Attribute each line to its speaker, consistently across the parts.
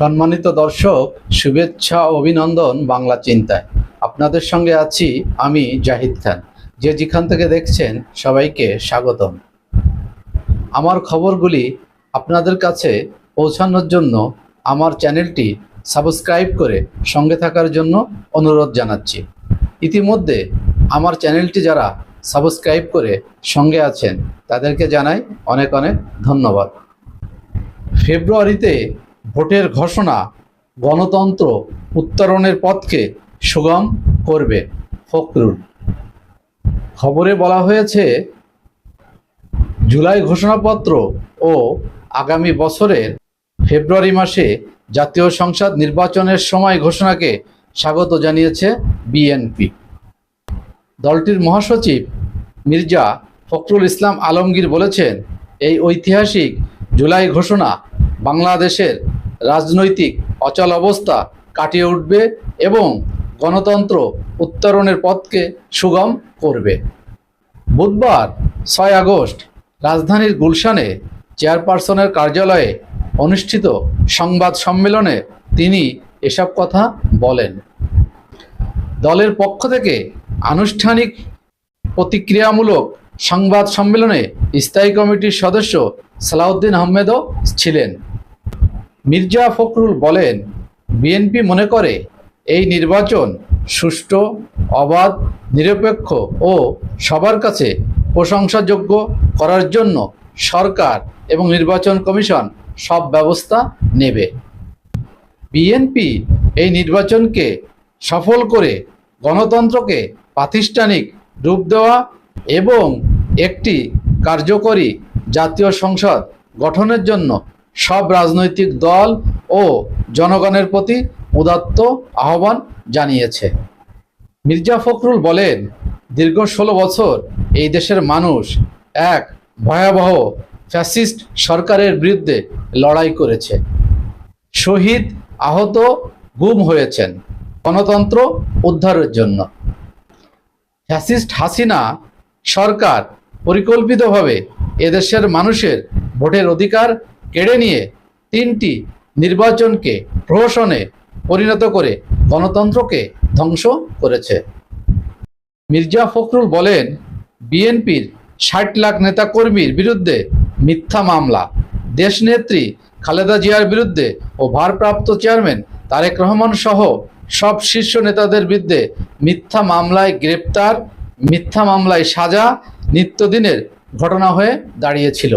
Speaker 1: সম্মানিত দর্শক, শুভেচ্ছা অভিনন্দন বাংলা চিন্তায়। আপনাদের সঙ্গে আছি আমি জাহিদ খান। যে যেখান থেকে দেখছেন, সবাইকে স্বাগতম। আমার খবরগুলি আপনাদের কাছে পৌঁছানোর জন্য আমার চ্যানেলটি সাবস্ক্রাইব করে সঙ্গে থাকার জন্য অনুরোধ জানাচ্ছি। ইতিমধ্যে আমার চ্যানেলটি যারা সাবস্ক্রাইব করে সঙ্গে আছেন, তাদেরকে জানাই অনেক অনেক ধন্যবাদ। ফেব্রুয়ারিতে ভোটের ঘোষণা গণতন্ত্র উত্তরণের পথকে সুগম করবে। ফখরুল। খবরে বলা হয়েছে, জুলাই ঘোষণাপত্র ও আগামী বছরের ফেব্রুয়ারি মাসে জাতীয় সংসদ নির্বাচনের সময় ঘোষণাকে স্বাগত জানিয়েছে বিএনপি। দলটির মহাসচিব মির্জা ফখরুল ইসলাম আলমগীর বলেছেন, এই ঐতিহাসিক জুলাই ঘোষণা বাংলাদেশের রাজনৈতিক অচল অবস্থা কাটিয়ে উঠবে এবং গণতন্ত্র উত্তরণের পথকে সুগম করবে। বুধবার ছয় আগস্ট রাজধানীর গুলশানে চেয়ারপারসনের কার্যালয়ে অনুষ্ঠিত সংবাদ সম্মেলনে তিনি এসব কথা বলেন। দলের পক্ষ থেকে আনুষ্ঠানিক প্রতিক্রিয়ামূলক সংবাদ সম্মেলনে স্থায়ী কমিটির সদস্য সালাউদ্দিন আহমেদও ছিলেন। মির্জা ফখরুল বলেন, বিএনপি মনে করে এই নির্বাচন সুষ্ঠু, অবাধ, নিরপেক্ষ ও সবার কাছে প্রশংসাযোগ্য করার জন্য সরকার এবং নির্বাচন কমিশন সব ব্যবস্থা নেবে। বিএনপি এই নির্বাচনকে সফল করে গণতন্ত্রকে প্রাতিষ্ঠানিক রূপ দেওয়া এবং একটি কার্যকরী জাতীয় সংসদ গঠনের জন্য সব রাজনৈতিক দল ও জনগণের প্রতি উদাত্ত আহ্বান জানিয়েছে। মির্জা ফখরুল বলেন, দীর্ঘ ষোলো বছর এই দেশের মানুষ এক ভয়াবহ ফ্যাসিস্ট সরকারের বিরুদ্ধে লড়াই করেছে। শহীদ আহত গুম হয়েছেন গণতন্ত্র উদ্ধারের জন্য। ফ্যাসিস্ট হাসিনা সরকার পরিকল্পিতভাবে এদেশের মানুষের ভোটের অধিকার কেড়ে নিয়ে তিনটি নির্বাচনকে প্রহসনে পরিণত করে গণতন্ত্রকে ধ্বংস করেছে। মির্জা ফখরুল বলেন, বিএনপির ষাট লাখ নেতাকর্মীর বিরুদ্ধে মিথ্যা মামলা। দেশনেত্রী খালেদা জিয়ার বিরুদ্ধে ও ভারপ্রাপ্ত চেয়ারম্যান তারেক রহমান সহ সব শীর্ষ নেতাদের বিরুদ্ধে মিথ্যা মামলায় গ্রেপ্তার, মিথ্যা মামলায় সাজা নিত্যদিনের ঘটনা হয়ে দাঁড়িয়েছিল।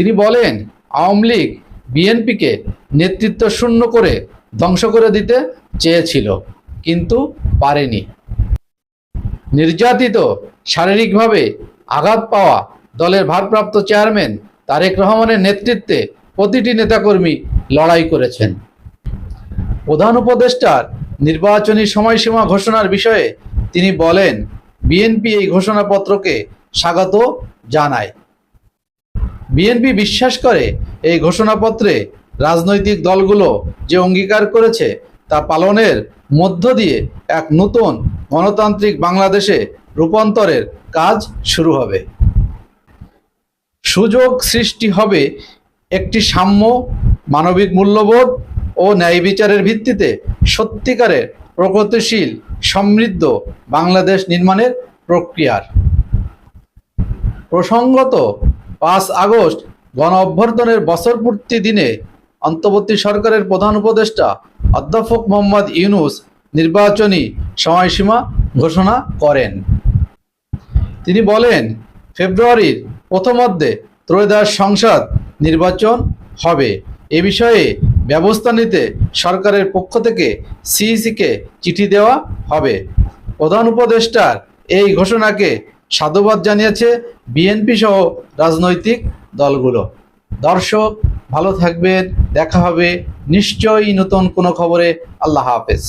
Speaker 1: তিনি বলেন, আওয়ামী লীগ বিএনপিকে নেতৃত্ব শূন্য করে ধ্বংস করে দিতে চেয়েছিল, কিন্তু পারেনি। নির্যাতিত, শারীরিকভাবে আঘাত পাওয়া দলের ভারপ্রাপ্ত চেয়ারম্যান তারেক রহমানের নেতৃত্বে প্রতিটি নেতাকর্মী লড়াই করেছেন। প্রধান উপদেষ্টার নির্বাচনী সময়সীমা ঘোষণার বিষয়ে তিনি বলেন, বিএনপি এই ঘোষণাপত্রকে স্বাগত জানায়। বিএনপি বিশ্বাস করে এই ঘোষণাপত্রে রাজনৈতিক দলগুলো যে অঙ্গীকার করেছে তা পালনের মধ্য দিয়ে এক নতুন গণতান্ত্রিক বাংলাদেশে রূপান্তরের কাজ শুরু হবে। সুযোগ সৃষ্টি হবে একটি সাম্য, মানবিক মূল্যবোধ ও ন্যায় বিচারের ভিত্তিতে সত্যিকারের প্রগতিশীল সমৃদ্ধ বাংলাদেশ নির্মাণের প্রক্রিয়ার। প্রসঙ্গত পাঁচ আগস্ট গণ অভ্যর্থনের বছরপূর্তি দিনে অন্তর্বর্তী সরকারের প্রধান উপদেষ্টা অধ্যাপক মোহাম্মদ ইউনুস নির্বাচনী সময়সীমা ঘোষণা করেন। তিনি বলেন, ফেব্রুয়ারির প্রথমার্ধে ত্রয়োদশ সংসদ নির্বাচন হবে। এ বিষয়ে ব্যবস্থা নিতে সরকারের পক্ষ থেকে সিইসিকে চিঠি দেওয়া হবে। প্রধান উপদেষ্টার এই ঘোষণাকে সাধুবাদ জানিয়েছে বিএনপি সহ রাজনৈতিক দলগুলো। দর্শক, ভালো থাকবেন, দেখা হবে নিশ্চয়ই নতুন কোনো খবরে। আল্লাহ হাফেজ।